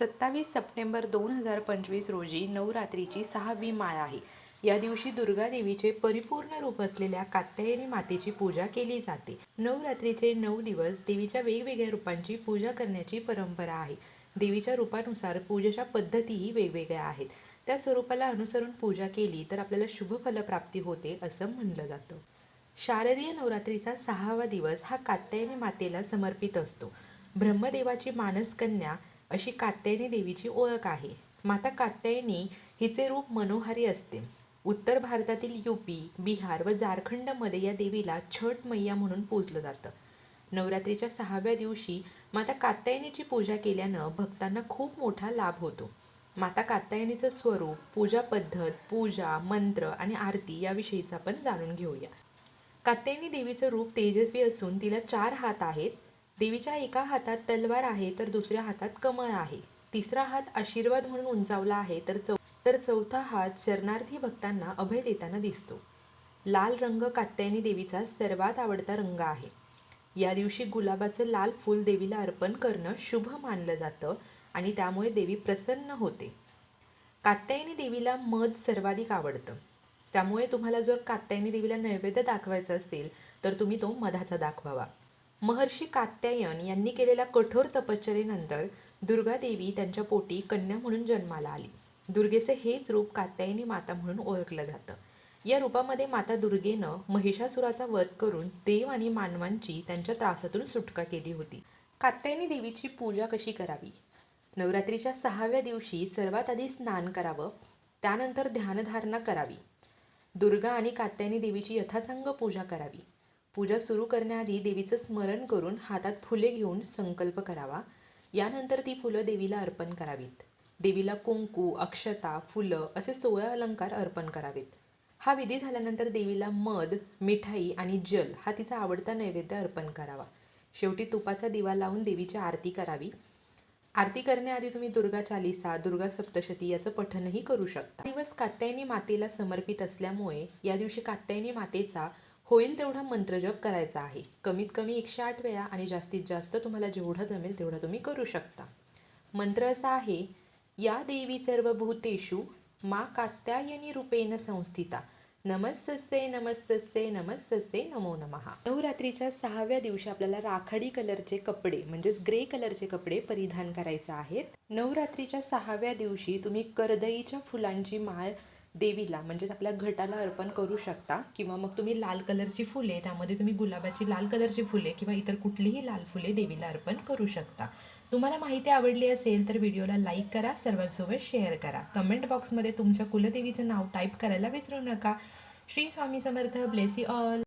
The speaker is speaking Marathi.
सत्तावीस सप्टेंबर दोन हजार पंचवीस रोजी नवरात्रीची सहावी माळ आहे. या दिवशी दुर्गा देवीचे परिपूर्ण रूप असलेल्या कात्यायनी मातेची पूजा केली जाते. नवरात्रीचे नऊ दिवस देवीच्या वेगवेगळ्या रूपांची पूजा करण्याची परंपरा आहे. देवीच्या रूपानुसार पूजेच्या पद्धतीही वेगवेगळ्या आहेत. त्या स्वरूपाला अनुसरून पूजा केली तर आपल्याला शुभ फलप्राप्ती होते असं म्हणलं जातं. शारदीय नवरात्रीचा सहावा दिवस हा कात्यायनी मातेला समर्पित असतो. ब्रह्मदेवाची मानसकन्या अशी कात्यायनी देवीची ओळख आहे. माता कात्यायनी हिचे रूप मनोहारी असते. उत्तर भारतातील यूपी बिहार व झारखंडमध्ये या देवीला छठ मैया म्हणून पूजलं जातं. नवरात्रीच्या सहाव्या दिवशी माता कात्यायनीची पूजा केल्यानं भक्तांना खूप मोठा लाभ होतो. माता कात्यायनीचं स्वरूप पूजा पद्धत पूजा मंत्र आणि आरती याविषयीचं आपण जाणून घेऊया. कात्यायनी देवीचं रूप तेजस्वी असून तिला चार हात आहेत. देवीच्या एका हातात तलवार आहे तर दुसऱ्या हातात कमळ आहे. तिसरा हात आशीर्वाद म्हणून उंचावला आहे तर चौ तर चौथा हात शरणार्थी भक्तांना अभय देताना दिसतो. लाल रंग कात्यायनी देवीचा सर्वात आवडता रंग आहे. या दिवशी गुलाबाचं लाल फूल देवीला अर्पण करणं शुभ मानलं जातं आणि त्यामुळे देवी प्रसन्न होते. कात्यायनी देवीला मध सर्वाधिक आवडतं. त्यामुळे तुम्हाला जर कात्यायनी देवीला नैवेद्य दाखवायचा असेल तर तुम्ही तो मधाचा दाखवावा. महर्षी कात्यायन यांनी केलेल्या कठोर तपश्चर्येनंतर दुर्गा देवी त्यांच्या पोटी कन्या म्हणून जन्माला आली. दुर्गेचे हेच रूप कात्यायनी माता म्हणून ओळखलं जातं. या रूपामध्ये माता दुर्गेनं महिषासुराचा वध करून देव आणि मानवांची त्यांच्या त्रासातून सुटका केली होती. कात्यायनी देवीची पूजा कशी करावी? नवरात्रीच्या सहाव्या दिवशी सर्वात आधी स्नान करावं त्यानंतर ध्यानधारणा करावी. दुर्गा आणि कात्यायनी देवीची यथासंग पूजा करावी. पूजा सुरू करण्याआधी देवीचं स्मरण करून हातात फुले घेऊन संकल्प करावा. यानंतर ती फुलं देवीला अर्पण करावीत. देवीला कुंकू अक्षता फुलं असे सोळा अलंकार अर्पण करावेत. हा विधी झाल्यानंतर देवीला मध मिठाई आणि जल हा तिचा आवडता नैवेद्य अर्पण करावा. शेवटी तुपाचा दिवा लावून देवीची आरती करावी. आरती करण्याआधी तुम्ही दुर्गा चालिसा दुर्गा सप्तशती याचं पठनही करू शकता. दिवस कात्यायनी मातेला समर्पित असल्यामुळे या दिवशी कात्यायनी मातेचा होईल तेवढा मंत्रजप करायचा आहे. कमीत कमी एकशे आठ वेळा आणि जास्तीत जास्त तुम्हाला जेवढं जमेल तेवढं तुम्ही करू शकता. मंत्र असा आहे या देवी सर्वभूतेषु मा कात्यायनी रूपेण संस्थिता. नमस्से नमस्से नमस्से नमो नमः. नवरात्रीच्या सहाव्या दिवशी आपल्याला राखाडी कलरचे कपडे म्हणजेच ग्रे कलरचे कपडे परिधान करायचे आहेत. नवरात्रीच्या सहाव्या दिवशी तुम्ही करदईच्या फुलांची माळ देवीला म्हणजेच आपल्या घटाला अर्पण करू शकता किंवा मग तुम्ही लाल कलरची फुले त्यामध्ये तुम्ही गुलाबाची लाल कलरची फुले किंवा इतर कुठलीही लाल फुले देवीला अर्पण करू शकता. तुम्हाला माहिती आवडली असेल तर व्हिडिओला लाईक करा सर्वांसोबत शेअर करा. कमेंट बॉक्समध्ये तुमच्या कुलदेवीचं नाव टाईप करायला विसरू नका. Shri Swami Samarth bless all.